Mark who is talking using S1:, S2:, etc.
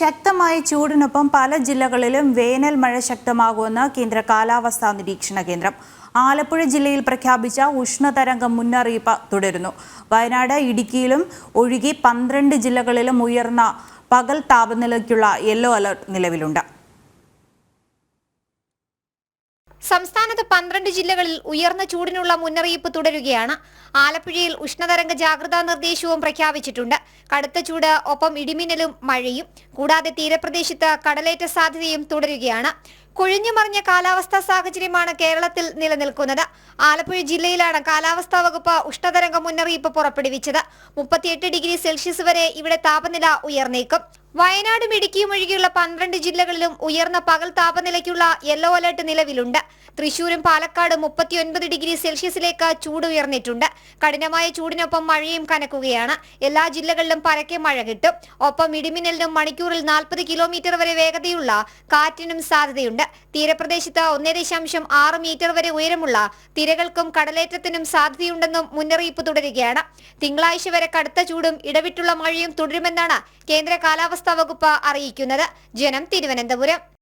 S1: ശക്തമായ ചൂടിനൊപ്പം പല ജില്ലകളിലും വേനൽ മഴ ശക്തമാകുമെന്ന് കേന്ദ്ര കാലാവസ്ഥാ നിരീക്ഷണ കേന്ദ്രം. ആലപ്പുഴ ജില്ലയിൽ പ്രഖ്യാപിച്ച ഉഷ്ണതരംഗം മുന്നറിയിപ്പ് തുടരുന്നു. വയനാട് ഇടുക്കിയിലും ഒഴികെ പന്ത്രണ്ട് ജില്ലകളിലും ഉയർന്ന പകൽ താപനിലയ്ക്കുള്ള യെല്ലോ അലർട്ട് നിലവിലുണ്ട്.
S2: സംസ്ഥാനത്ത് പന്ത്രണ്ട് ജില്ലകളിൽ ഉയർന്ന ചൂടിനുള്ള മുന്നറിയിപ്പ് തുടരുകയാണ്. ആലപ്പുഴയിൽ ഉഷ്ണതരംഗ ജാഗ്രതാ നിർദ്ദേശവും പ്രഖ്യാപിച്ചിട്ടുണ്ട്. കടുത്ത ചൂട് ഒപ്പം ഇടിമിന്നലും മഴയും. കൂടാതെ തീരപ്രദേശത്ത് കടലേറ്റ സാധ്യതയും തുടരുകയാണ്. കുഴിഞ്ഞുമറിഞ്ഞ കാലാവസ്ഥാ സാഹചര്യമാണ് കേരളത്തിൽ നിലനിൽക്കുന്നത്. ആലപ്പുഴ ജില്ലയിലാണ് കാലാവസ്ഥാ വകുപ്പ് ഉഷ്ണതരംഗ മുന്നറിയിപ്പ് പുറപ്പെടുവിച്ചത്. മുപ്പത്തിയെട്ട് ഡിഗ്രി സെൽഷ്യസ് വരെ ഇവിടെ താപനില ഉയർന്നേക്കും. വയനാടും ഇടുക്കിയും ഒഴികെയുള്ള പന്ത്രണ്ട് ജില്ലകളിലും ഉയർന്ന പകൽ താപനിലയ്ക്കുള്ള യെല്ലോ അലർട്ട് നിലവിലുണ്ട്. തൃശൂരും പാലക്കാടും മുപ്പത്തിയൊൻപത് ഡിഗ്രി സെൽഷ്യസിലേക്ക് ചൂട് ഉയർന്നിട്ടുണ്ട്. കഠിനമായ ചൂടിനൊപ്പം മഴയും കനക്കുകയാണ്. എല്ലാ ജില്ലകളിലും പരക്കെ മഴ കിട്ടും. ഒപ്പം ഇടിമിന്നലിനും മണിക്കൂറിൽ നാൽപ്പത് കിലോമീറ്റർ വരെ വേഗതയുള്ള കാറ്റിനും സാധ്യതയുണ്ട്. തീരപ്രദേശത്ത് ഒന്നേ ദശാംശം ആറ് മീറ്റർ വരെ ഉയരമുള്ള തിരകൾക്കും കടലേറ്റത്തിനും സാധ്യതയുണ്ടെന്നും മുന്നറിയിപ്പ് തുടരുകയാണ്. തിങ്കളാഴ്ച വരെ കടുത്ത ചൂടും ഇടവിട്ടുള്ള മഴയും തുടരുമെന്നാണ് കേന്ദ്ര കാലാവസ്ഥാ വകുപ്പ് അറിയിക്കുന്നത്. ജനം തിരുവനന്തപുരം.